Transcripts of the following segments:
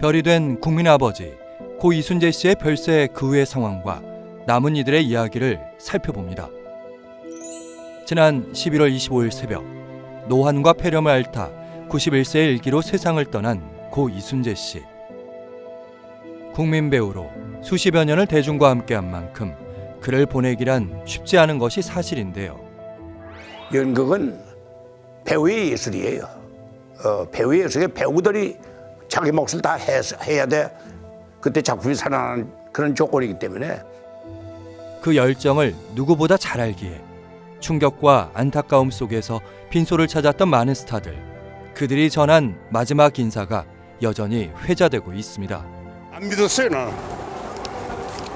별이 된 국민 아버지 고 이순재 씨의 별세 그 후의 상황과 남은 이들의 이야기를 살펴봅니다. 지난 11월 25일 새벽 노환과 폐렴을 앓다 91세의 일기로 세상을 떠난 고 이순재 씨. 국민 배우로 수십여 년을 대중과 함께한 만큼 그를 보내기란 쉽지 않은 것이 사실인데요. 연극은 배우의 예술이에요. 어, 배우의 예술에 배우들이 자기 몫을 다 해, 해야 돼. 그때 작품이 살아나는 그런 조건이기 때문에 그 열정을 누구보다 잘 알기에 충격과 안타까움 속에서 빈소를 찾았던 많은 스타들 그들이 전한 마지막 인사가 여전히 회자되고 있습니다. 안 믿었어요 나는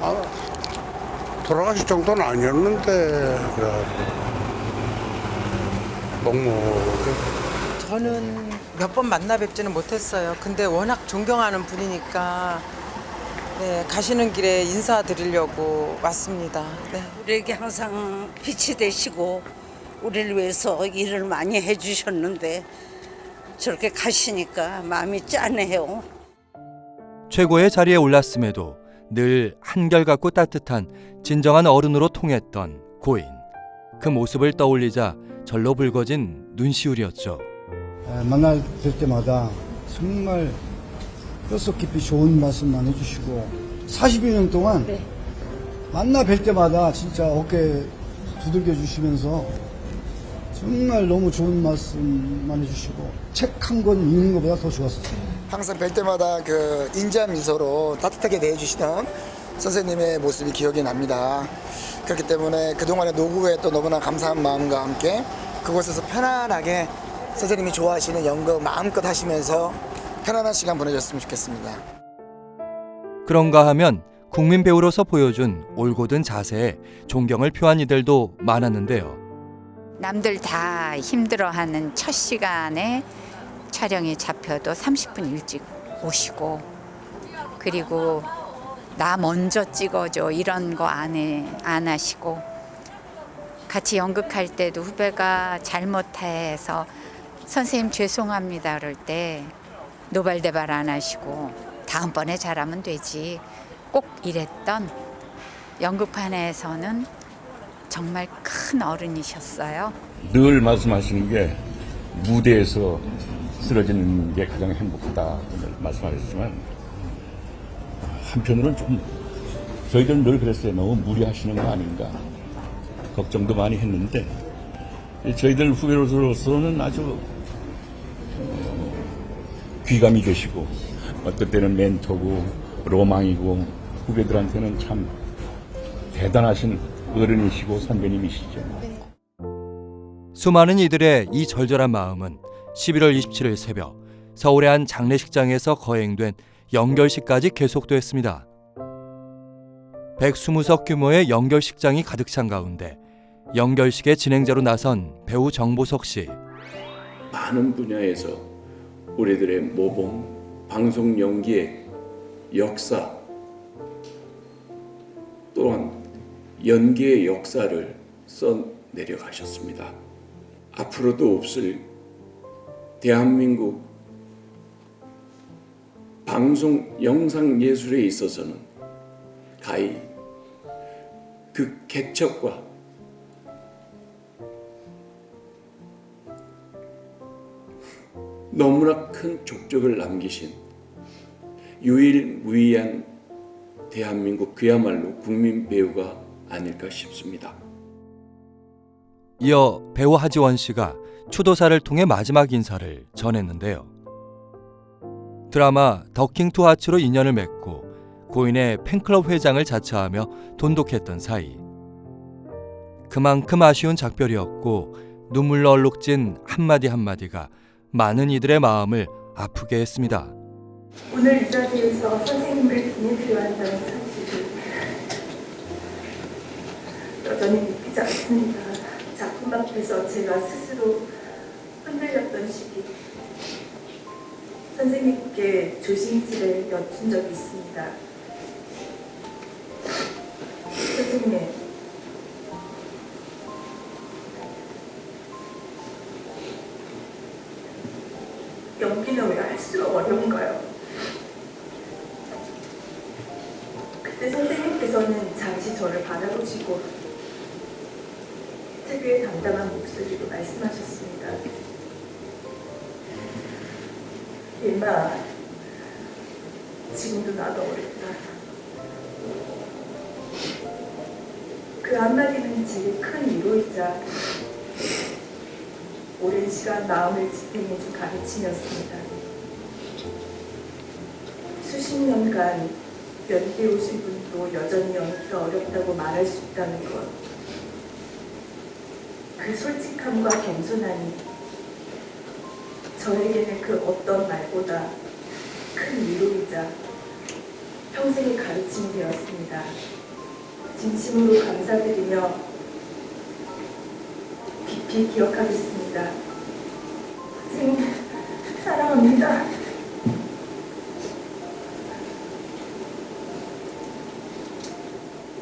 아, 돌아가실 정도는 아니었는데 그래가지고 너무 저는 몇 번 만나 뵙지는 못했어요. 근데 워낙 존경하는 분이니까 네, 가시는 길에 인사드리려고 왔습니다. 네. 우리에게 항상 빛이 되시고 우리를 위해서 일을 많이 해주셨는데 저렇게 가시니까 마음이 짠해요. 최고의 자리에 올랐음에도 늘 한결같고 따뜻한 진정한 어른으로 통했던 고인. 그 모습을 떠올리자 절로 붉어진 눈시울이었죠. 에, 만날 뵐 때마다 정말 뼛속 깊이 좋은 말씀만 해주시고 40여 년 동안 만나 뵐 때마다 진짜 어깨 두들겨 주시면서 정말 너무 좋은 말씀만 해주시고 책 한 권 읽는 것보다 더 좋았었어요. 항상 뵐 때마다 그 인자한 미소로 따뜻하게 대해주시던 선생님의 모습이 기억이 납니다. 그렇기 때문에 그동안의 노고에 또 너무나 감사한 마음과 함께 그곳에서 편안하게 선생님이 좋아하시는 연극 마음껏 하시면서 편안한 시간 보내셨으면 좋겠습니다. 그런가 하면 국민 배우로서 보여준 올곧은 자세에 존경을 표한 이들도 많았는데요. 남들 다 힘들어하는 첫 시간에 촬영이 잡혀도 30분 일찍 오시고 그리고 나 먼저 찍어줘 이런 거 안 해, 안 하시고 같이 연극할 때도 후배가 잘못해서 선생님 죄송합니다 그럴 때 노발대발 안 하시고 다음번에 잘하면 되지 꼭 이랬던 연극판에서는 정말 큰 어른이셨어요. 늘 말씀하시는 게 무대에서 쓰러지는 게 가장 행복하다 늘 말씀하셨지만 한편으로는 좀 저희들은 늘 그랬어요. 너무 무리하시는 거 아닌가 걱정도 많이 했는데 저희들 후배로서는 아주 어, 귀감이 되시고 어떨 때는 멘토고 로망이고 후배들한테는 참 대단하신 어른이시고 선배님이시죠. 수많은 이들의 이 절절한 마음은 11월 27일 새벽 서울의 한 장례식장에서 거행된 연결식까지 계속됐습니다. 120석 규모의 연결식장이 가득 찬 가운데 연결식의 진행자로 나선 배우 정보석 씨. 많은 분야에서 우리들의 모범, 방송 연기의 역사 또한 연기의 역사를 써 내려 가셨습니다. 앞으로도 없을 대한민국 방송 영상 예술에 있어서는 가히 그 개척과 너무나 큰 족적을 남기신 유일무이한 대한민국 그야말로 국민 배우가 아닐까 싶습니다. 이어 배우 하지원 씨가 추도사를 통해 마지막 인사를 전했는데요. 드라마 더킹 투 하츠로 인연을 맺고 고인의 팬클럽 회장을 자처하며 돈독했던 사이. 그만큼 아쉬운 작별이었고 눈물로 얼룩진 한마디 한마디가 많은 이들의 마음을 아프게 했습니다. 오늘 이 자리에서 선생님을 보내드려야 한다는 사실을 여전히 믿기지 않습니다. 작품 앞에서 제가 스스로 흔들렸던 시기 선생님께 조심스레 여쭌 적이 있습니다. 그때 선생님께서는 잠시 저를 바라보시고 특유의 담담한 목소리로 말씀하셨습니다. 임마, 지금도 나도 어렵다. 그 한마디는 제게 큰 위로이자 오랜 시간 마음을 지탱해준 가르침이었습니다. 수십 년간 연대 오신 분도 여전히 연기가 어렵다고 말할 수 있다는 것. 그 솔직함과 겸손함이 저에게는 그 어떤 말보다 큰 위로이자 평생의 가르침이 되었습니다. 진심으로 감사드리며 깊이 기억하겠습니다. 선생님, 사랑합니다.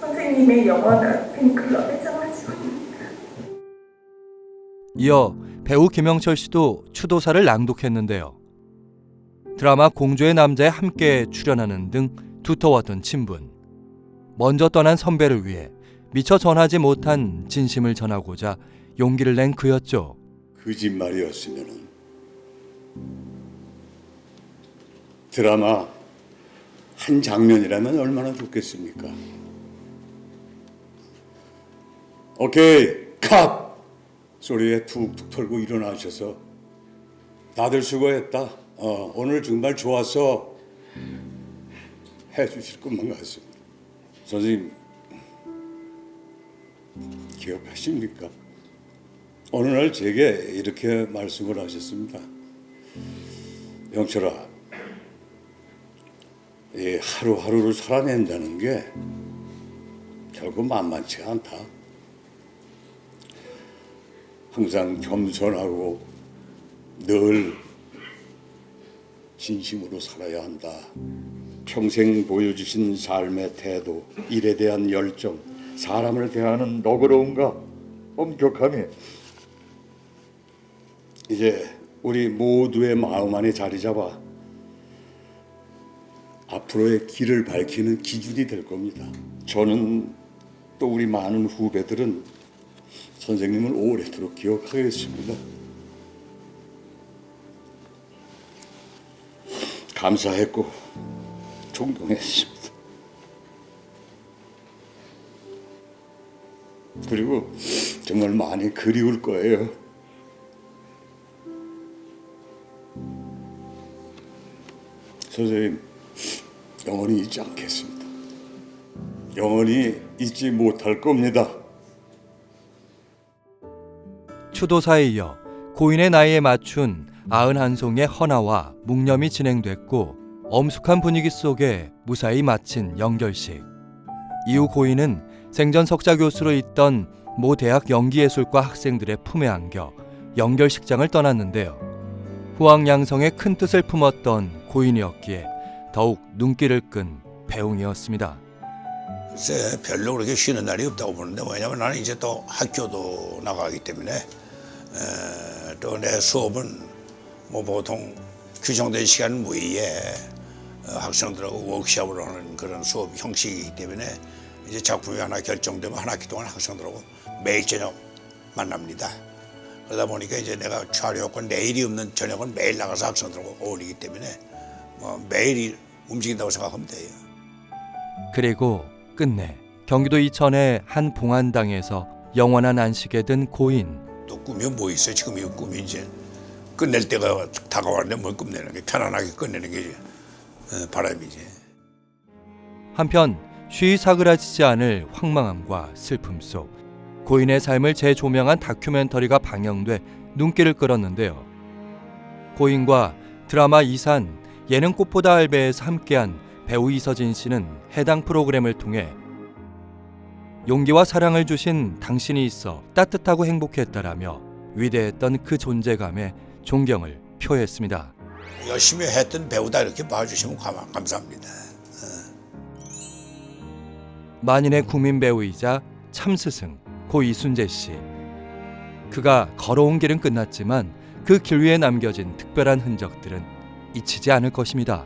선생 님의 영원한 팬클럽에 장하시고 이어 배우 김영철 씨도 추도사를 낭독했는데요. 드라마 공주의 남자에 함께 출연하는 등 두터웠던 친분. 먼저 떠난 선배를 위해 미처 전하지 못한 진심을 전하고자 용기를 낸 그였죠. 거짓말이었으면 드라마 한 장면이라면 얼마나 좋겠습니까? 오케이 컷 소리에 툭툭 털고 일어나셔서 다들 수고했다. 어, 오늘 정말 좋았어. 해주실 것만 같습니다. 선생님 기억하십니까? 어느 날 제게 이렇게 말씀을 하셨습니다. 영철아, 이 하루하루를 살아낸다는 게 결국 만만치가 않다. 항상 겸손하고 늘 진심으로 살아야 한다. 평생 보여주신 삶의 태도, 일에 대한 열정, 사람을 대하는 너그러움과 엄격함이 이제 우리 모두의 마음 안에 자리 잡아 앞으로의 길을 밝히는 기준이 될 겁니다. 저는 또 우리 많은 후배들은 선생님을 오래도록 기억하겠습니다. 감사했고 존경했습니다. 그리고 정말 많이 그리울 거예요. 선생님, 영원히 잊지 않겠습니다. 영원히 잊지 못할 겁니다. 추도사에 이어 고인의 나이에 맞춘 91송의 헌화와 묵념이 진행됐고 엄숙한 분위기 속에 무사히 마친 연결식. 이후 고인은 생전 석자 교수로 있던 모 대학 연기예술과 학생들의 품에 안겨 연결식장을 떠났는데요. 후왕양성의 큰 뜻을 품었던 고인이었기에 더욱 눈길을 끈 배웅이었습니다. 글쎄 별로 그렇게 쉬는 날이 없다고 보는데 왜냐면 나는 이제 또 학교도 나가기 때문에 또 내 수업은 뭐 보통 규정된 시간 무이에 어, 학생들하고 워크숍을 하는 그런 수업 형식이기 때문에 이제 작품이 하나 결정되면 한 학기 동안 학생들하고 매일 저녁 만납니다. 그러다 보니까 이제 내가 촬영권 내일이 없는 저녁은 매일 나가서 학생들하고 어울리기 때문에 뭐 매일 움직인다고 생각하면 돼요. 그리고 끝내 경기도 이천의 한 봉안당에서 영원한 안식에 든 고인. 또 꿈이 뭐 있어 지금 이 꿈이 이제 끝낼 때가 다가왔는데 뭘 끝내는 게 편안하게 끝내는 게 어, 바람이지. 한편 쉬이 사그라지지 않을 황망함과 슬픔 속 고인의 삶을 재조명한 다큐멘터리가 방영돼 눈길을 끌었는데요. 고인과 드라마 이산 예능 꽃보다 알베에서 함께한 배우 이서진 씨는 해당 프로그램을 통해 용기와 사랑을 주신 당신이 있어 따뜻하고 행복했다라며 위대했던 그 존재감에 존경을 표했습니다. 열심히 했던 배우다 이렇게 봐주시면 감- 감사합니다. 만인의 국민 배우이자 참스승 고 이순재 씨. 그가 걸어온 길은 끝났지만 그 길 위에 남겨진 특별한 흔적들은 잊히지 않을 것입니다.